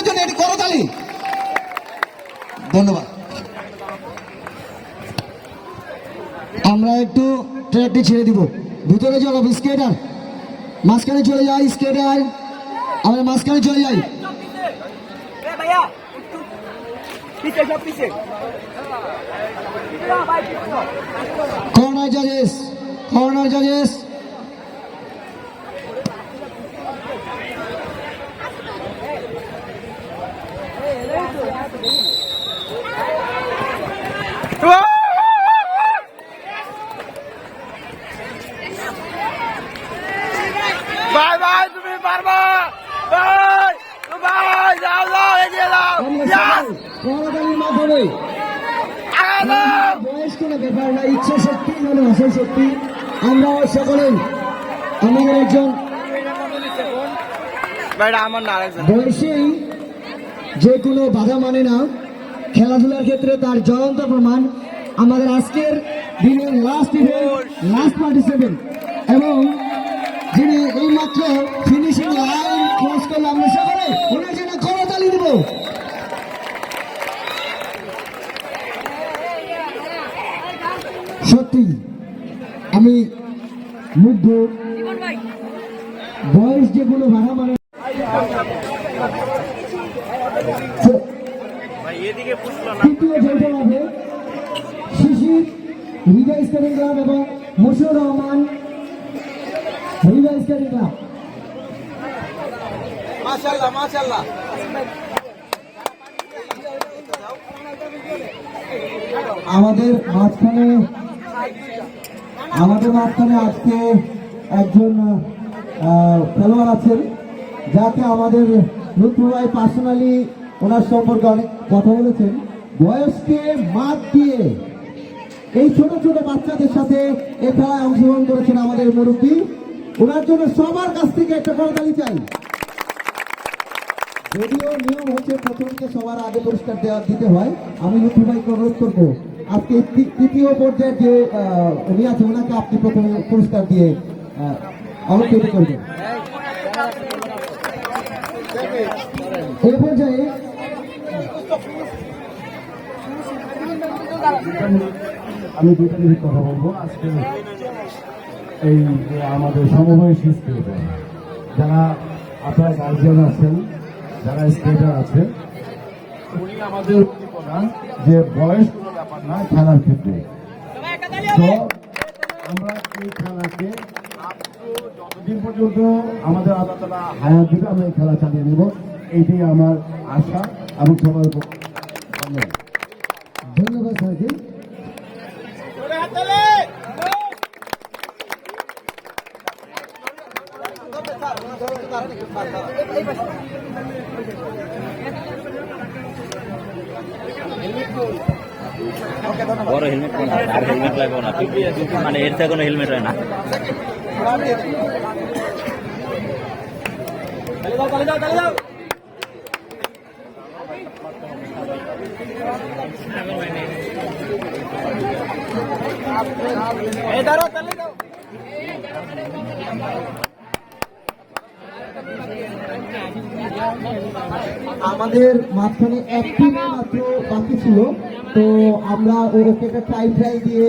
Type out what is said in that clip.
প্রত্যেকের জন্য এটি করতালি। ধন্যবাদ। আমরা একটু ট্রেডটি ছেড়ে দিব। ভিতরে চলো স্কেটার। মাঝখানে চলে যাই স্কেটার। আমরা মাঝখানে চলে যাই। কর্নার জাজেস কর্নার জাজেস ভাই ভাই তুমি পারবা? ভাই ভাই যাও যাও এগিয়ে যাও। আমরা মাধ্যমে বয়স কোনো ব্যাপার না ইচ্ছা শক্তি মানে আসল শক্তি আমরা সকলেই আমাদের একজন আমার না আরেকজন বয়সেই যে কোনো বাধা মানে না। খেলাধুলার ক্ষেত্রে তার জ্বলন্ত প্রমাণ। আমাদের আজকের দিনের লাস্ট ইভেন্ট লাস্ট পার্টিসিপেন্ট এবং যিনি এইমাত্র ফিনিশিং লাইন ক্রস করলে, আমরা সকলে ওনার জন্য করতালি দেব। সত্যি, আমি মুগ্ধ। বয়স যে কোনো বাধা মানে তৃতীয় জয়টা হবে শিশির হৃদয় স্টাডিং ক্লাব এবং রহমান হৃদয় ক্লাব। আমাদের মাঝখানে আমাদের মাঝখানে আজকে একজন আহ, খেলোয়াড় আছেন যাকে আমাদের লুৎফু ভাই পার্সোনালি ওনার সম্পর্কে অনেক কথা বলেছেন। বয়সকে মাত দিয়ে এই ছোট ছোট বাচ্চাদের সাথে এই খেলায় অংশগ্রহণ করেছেন আমাদের মুরব্বী। ওনার জন্য সবার কাছ থেকে একটা করতালি চাই। যদিও নিয়ম হচ্ছে প্রথমকে সবার আগে পুরস্কার দেওয়া দিতে হয়। আমি লুৎফু ভাইকে অনুরোধ করব, আজকে তৃতীয় পর্যায়ে যে উনি আছে ওনাকে আপনি প্রথমে পুরস্কার দিয়ে অলঙ্কৃত করবেন। আমি মিনিট কথা বলব। আজকে এই যে আমাদের সমবয়সী স্কেটার যারা আপনারা গার্জিয়ান আছেন, যারা স্কেটার আছে উনি আমাদের যে বয়স কোনো ব্যাপার না, খেলার ক্ষেত্রে। তো আমরা এই খেলাকে যতদিন পর্যন্ত আমাদের আল্লাহ তালা হায়াত দিবে, আমরা এই খেলা চালিয়ে নেব। এইটাই আমার আশা এবং সবার উপর ধন্যবাদ। স্যারকে বড় হেলমেট কোন হেলমেট লাগবে না। মানে এর থেকে কোনো হেলমেট হয় না। চলে যাও আমাদের মাঝখানে একটি মাত্র বাকি ছিল তো আমরা ওকে একটা ট্রাই দিয়ে